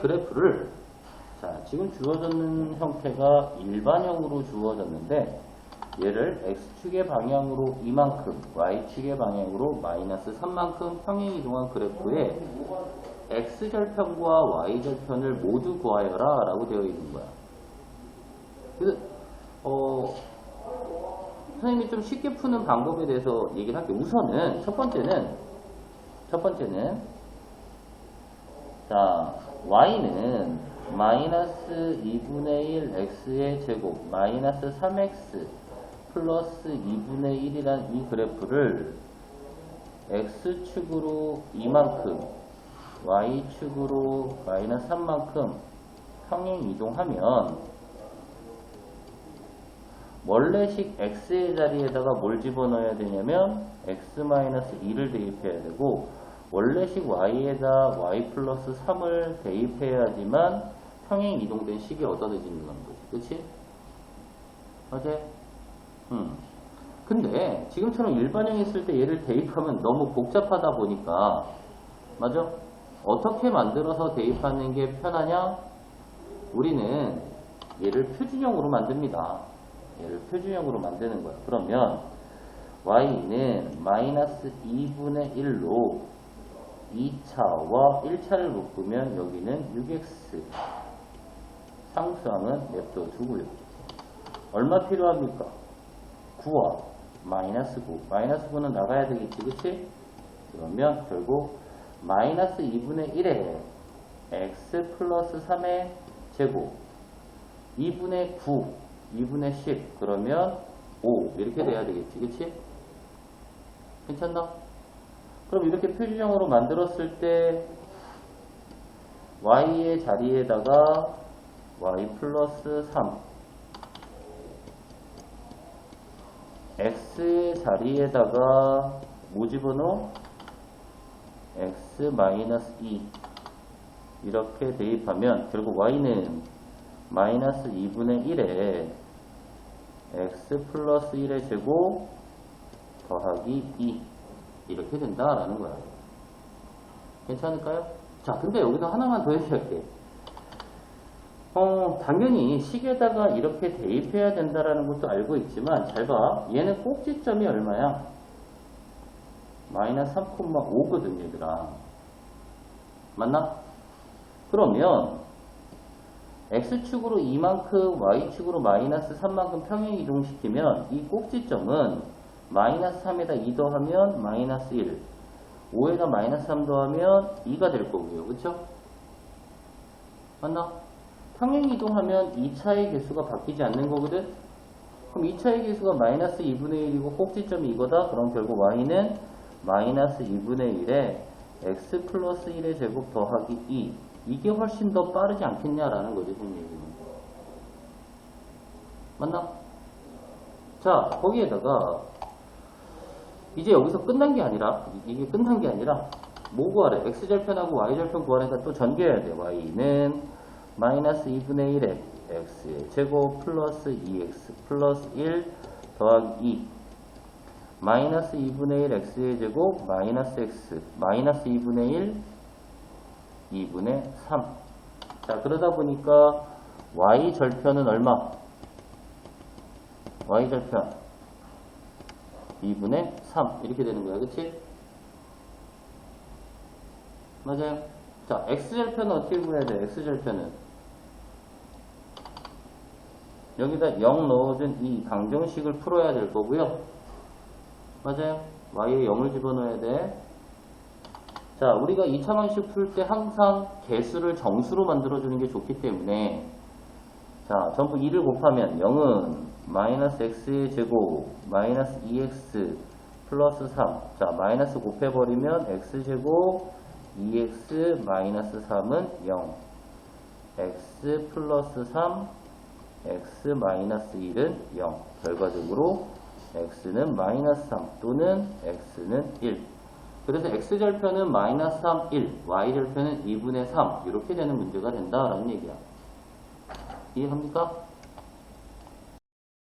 그래프를 자 지금 주어졌는 형태가 일반형으로 주어졌는데 얘를 x축의 방향으로 이만큼 y축의 방향으로 마이너스 3만큼 평행 이동한 그래프에 x절편과 y절편을 모두 구하여라 라고 되어 있는 거야. 그래서 어, 선생님이 좀 쉽게 푸는 방법에 대해서 얘기를 할게요. 우선은 첫 번째는 첫 번째는 자 y는 마이너스 2분의 1 x의 제곱 마이너스 3x 플러스 2분의 1이란 이 그래프를 x축으로 이만큼 y축으로 마이너스 3만큼 평행 이동하면 원래식 x의 자리에다가 뭘 집어넣어야 되냐면 x-2를 대입해야 되고 원래식 y에다 y 플러스 3을 대입해야지만 평행 이동된 식이 얻어지는 거지. 그치? 어제? 음. 근데 지금처럼 일반형 있을 때 얘를 대입하면 너무 복잡하다 보니까 맞아? 어떻게 만들어서 대입하는 게 편하냐? 우리는 얘를 표준형으로 만듭니다. 얘를 표준형으로 만드는 거야. 그러면 y는 마이너스 2분의 1로 2차와 1차를 묶으면 여기는 6x 상수항은 냅둬 두고요. 얼마 필요합니까? 9와 마이너스 9. 마이너스 9는 나가야 되겠지, 그치? 그러면 결국 마이너스 2분의 1에 x 플러스 3의 제곱 2분의 9, 2분의 10 그러면 5 이렇게 돼야 되겠지, 그치? 괜찮나? 그럼 이렇게 표준형으로 만들었을 때 y의 자리에다가 y 플러스 3 x의 자리에다가 뭐 집어넣어? x 마이너스 2 이렇게 대입하면 결국 y는 마이너스 2분의 1에 x 플러스 1의 제곱 더하기 2 이렇게 된다라는 거야. 괜찮을까요? 자, 근데 여기서 하나만 더 해주실게. 어, 당연히 식에다가 이렇게 대입해야 된다라는 것도 알고 있지만 잘 봐. 얘는 꼭지점이 얼마야? 마이너스 3,5거든 얘들아. 맞나? 그러면 x축으로 2만큼 y축으로 마이너스 3만큼 평행 이동시키면 이 꼭지점은 마이너스 3에다 2 더하면 마이너스 1 5에다 마이너스 3 더하면 2가 될 거고요. 그쵸? 맞나? 평행 이동하면 2차의 개수가 바뀌지 않는 거거든? 그럼 2차의 개수가 마이너스 2분의 1이고 꼭지점이 이거다? 그럼 결국 y는 마이너스 2분의 1에 x 플러스 1의 제곱 더하기 2 이게 훨씬 더 빠르지 않겠냐라는 거죠, 지금 얘기는. 맞나? 자, 거기에다가 이제 여기서 끝난 게 아니라 이게 끝난 게 아니라 뭐 구하래? x절편하고 y절편 구하니까 또 전개해야 돼. y는 마이너스 2분의 1에 x의 제곱 플러스 2x 플러스 1 더하기 2 마이너스 2분의 1 x의 제곱 마이너스 x 마이너스 2분의 1 2분의 3 자 그러다 보니까 y절편은 얼마? y절편 2분의 3 이렇게 되는 거야. 그치? 맞아요? 자 x절편은 어떻게 구해야 돼? x절편은. 여기다 0 넣어준 이 방정식을 풀어야 될 거고요. 맞아요? y에 0을 집어넣어야 돼. 자, 우리가 2차 방식 풀 때 항상 개수를 정수로 만들어주는 게 좋기 때문에 자, 전부 2를 곱하면 0은 마이너스 x의 제곱 마이너스 2x 플러스 3. 자, 마이너스 곱해버리면 x제곱 2x 마이너스 3은 0. x 플러스 3 x 마이너스 1은 0. 결과적으로 x는 마이너스 3 또는 x는 1. 그래서 x절편은 마이너스 3, 1, y절편은 2분의 3 이렇게 되는 문제가 된다라는 얘기야. 이해합니까?